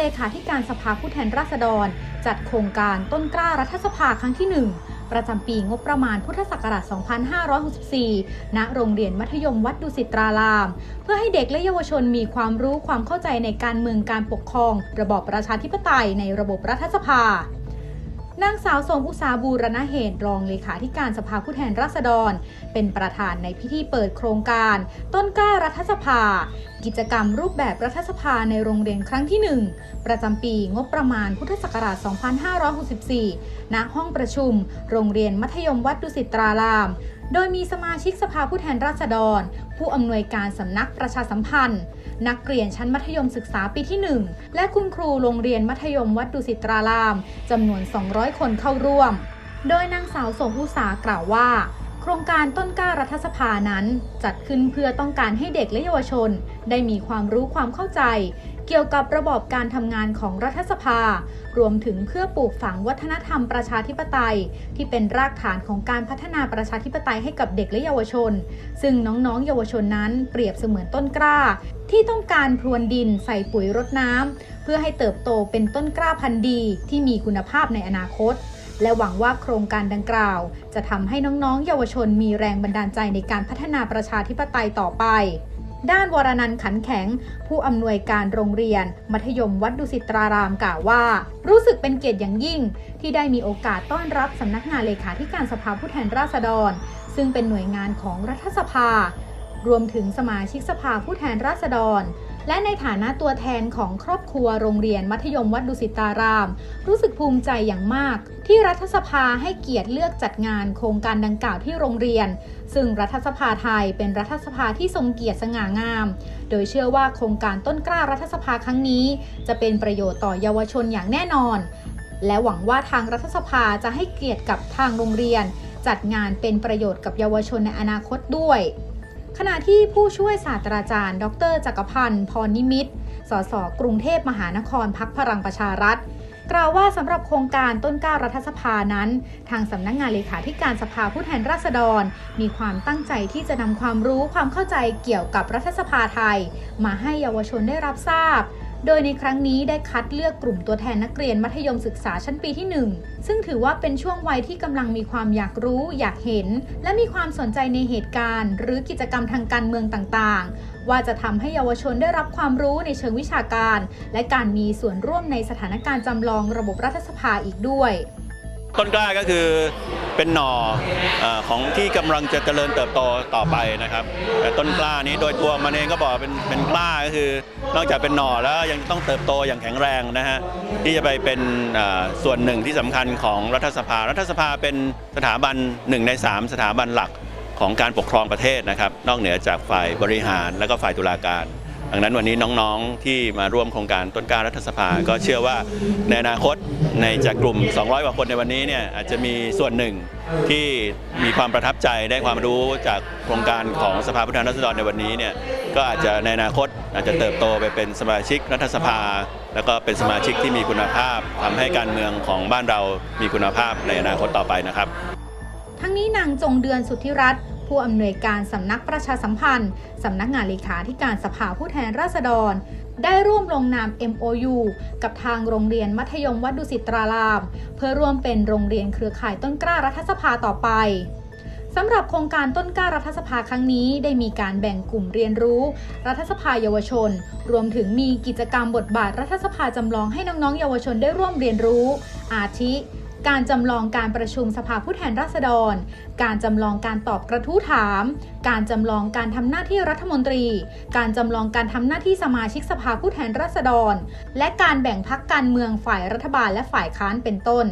เลขาธิการสภาผู้แทนราษฎร จัดโครงการต้นกล้ารัฐสภาครั้งที่ 1 ประจำปีงบประมาณพุทธศักราช 2564 ณ โรงเรียนมัธยมวัดดุสิตราราม เพื่อให้เด็กและเยาวชนมีความรู้ความเข้าใจในการเมืองการปกครอง ระบอบประชาธิปไตยในระบบรัฐสภา นางสาวสมอุตสาบูรณเหตุรองเลขาธิการสภาผู้แทนราษฎร เป็นประธานในพิธีเปิดโครงการ ต้นกล้ารัฐสภา กิจกรรมรูปแบบรัฐสภาในโรงเรียนครั้งที่ 1 ประจำปีงบประมาณพุทธศักราช 2564 ณ ห้องประชุม โรงเรียนมัธยมวัดดุสิตราราม โดยมีสมาชิกสภาผู้แทนราษฎร ผู้อำนวยการสำนักประชาสัมพันธ์ นักเรียนชั้นมัธยมศึกษาปีที่ 1 และคุณครูโรงเรียนมัธยมวัดดุสิตรารามจำนวน 200 คนเข้าร่วม โดยนางสาวสมอุสากล่าวว่าโครงการต้นกล้ารัฐสภานั้น จัดขึ้นเพื่อต้องการให้เด็กและเยาวชน ได้มีความรู้ความเข้าใจ เกี่ยวกับระบอบการทำงานของรัฐสภา รวมถึงเพื่อปลูกฝังวัฒนธรรมประชาธิปไตย ที่เป็นรากฐานของการพัฒนาประชาธิปไตยให้กับเด็กและเยาวชน ซึ่งน้องๆ เยาวชนนั้นเปรียบเสมือนต้นกล้า ที่ต้องการพรวนดินใส่ปุ๋ยรดน้ำเพื่อให้เติบโตเป็นต้นกล้าพันธุ์ดี ที่มีคุณภาพในอนาคตและหวังว่าโครงการดังกล่าว จะทำให้น้องๆ เยาวชนมีแรงบันดาลใจในการพัฒนาประชาธิปไตยต่อไป ด้านวรนันท์ขันแข็ง ผู้อำนวยการโรงเรียน มัธยมวัดดุสิตรารามกล่าวว่า รู้สึกเป็นเกียรติอย่างยิ่ง ที่ได้มีโอกาสต้อนรับสำนักงานเลขาธิการสภาผู้แทนราษฎร ซึ่งเป็นหน่วยงานของรัฐสภา รวมถึงสมาชิกสภาผู้แทนราษฎร และในฐานะตัวแทนของครอบครัวโรงเรียนมัธยมวัดดุสิตาราม รู้สึกภูมิใจอย่างมาก ที่รัฐสภาให้เกียรติเลือกจัดงานโครงการดังกล่าวที่โรงเรียน ซึ่งรัฐสภาไทยเป็นรัฐสภาที่ทรงเกียรติสง่างาม โดยเชื่อว่าโครงการต้นกล้ารัฐสภาครั้งนี้ จะเป็นประโยชน์ต่อเยาวชนอย่างแน่นอน และหวังว่าทางรัฐสภาจะให้เกียรติกับทางโรงเรียน จัดงานเป็นประโยชน์กับเยาวชนในอนาคตด้วย ขณะที่ผู้ช่วยศาสตราจารย์ ดรจักรพันธ์พรนิมิตสสกรุงเทพมหานครพักพลังประชารัฐ กล่าวว่าสำหรับโครงการต้นกล้ารัฐสภานั้น ทางสำนักงงานเลขาธิการสภาผู้แทนราษฎร มีความตั้งใจที่จะนำความรู้ความเข้าใจเกี่ยวกับรัฐสภาไทย มาให้เยาวชนได้รับทราบ โดยในครั้งนี้ได้คัดเลือกกลุ่มตัวแทนนักเรียนมัธยมศึกษาชั้นปีที่ 1 ซึ่งถือว่าเป็นช่วงวัยที่กำลังมีความอยากรู้ อยากเห็น และมีความสนใจในเหตุการณ์ หรือกิจกรรมทางการเมืองต่างๆ ว่าจะทำให้เยาวชนได้รับความรู้ในเชิงวิชาการ และการมีส่วนร่วมในสถานการณ์จำลองระบบรัฐสภาอีกด้วย ต้นกล้าก็คือเป็นหน่อเอ่อของที่กำลังจะเจริญเติบโตต่อไปนะครับ แต่ต้นกล้านี้โดยตัวมันเองก็บอกเป็นเป็นกล้าก็คือ นอกจากเป็นหน่อแล้วยังต้องเติบโตอย่างแข็งแรงนะฮะที่จะไปเป็นส่วนหนึ่งที่สำคัญของรัฐสภา รัฐสภาเป็นสถาบันหนึ่งในสามสถาบันหลักของการปกครองประเทศนะครับ นอกเหนือจากฝ่ายบริหารและก็ฝ่ายตุลาการ ดังนั้นวันนี้น้องๆที่มาร่วมโครงการต้นกล้ารัฐสภา ก็เชื่อว่าในอนาคตในจากกลุ่ม 200 กว่าคนในวันนี้เนี่ยอาจจะมีส่วนหนึ่งที่มีความประทับใจได้ความรู้จากโครงการของสภาผู้แทนราษฎรในวันนี้เนี่ยก็อาจจะในอนาคตอาจจะเติบโตไปเป็นสมาชิกรัฐสภา แล้วก็เป็นสมาชิกที่มีคุณภาพทำให้การเมืองของบ้านเรามีคุณภาพในอนาคตต่อไปนะครับ ทั้งนี้นางจงเดือนสุทธิรัตน์ ผู้อำนวยการสำนักประชาสัมพันธ์สำนักงานเลขาธิการสภาผู้แทนราษฎร ได้ร่วมลงนาม MOU กับทางโรงเรียนมัธยมวัดดุสิตราราม เพื่อร่วมเป็นโรงเรียนเครือข่ายต้นกล้ารัฐสภาต่อไปสำหรับโครงการต้นกล้ารัฐสภาครั้งนี้ได้มีการแบ่งกลุ่มเรียนรู้ รัฐสภาเยาวชน รวมถึงมีกิจกรรมบทบาทรัฐสภาจำลองให้น้องๆเยาวชนได้ร่วมเรียนรู้ อาทิ การจำลองการประชุมสภาผู้แทนราษฎร การจำลองการตอบกระทู้ถาม การจำลองการทำหน้าที่รัฐมนตรี การจำลองการทำหน้าที่สมาชิกสภาผู้แทนราษฎร และการแบ่งพักการเมืองฝ่ายรัฐบาลและฝ่ายค้านเป็นต้น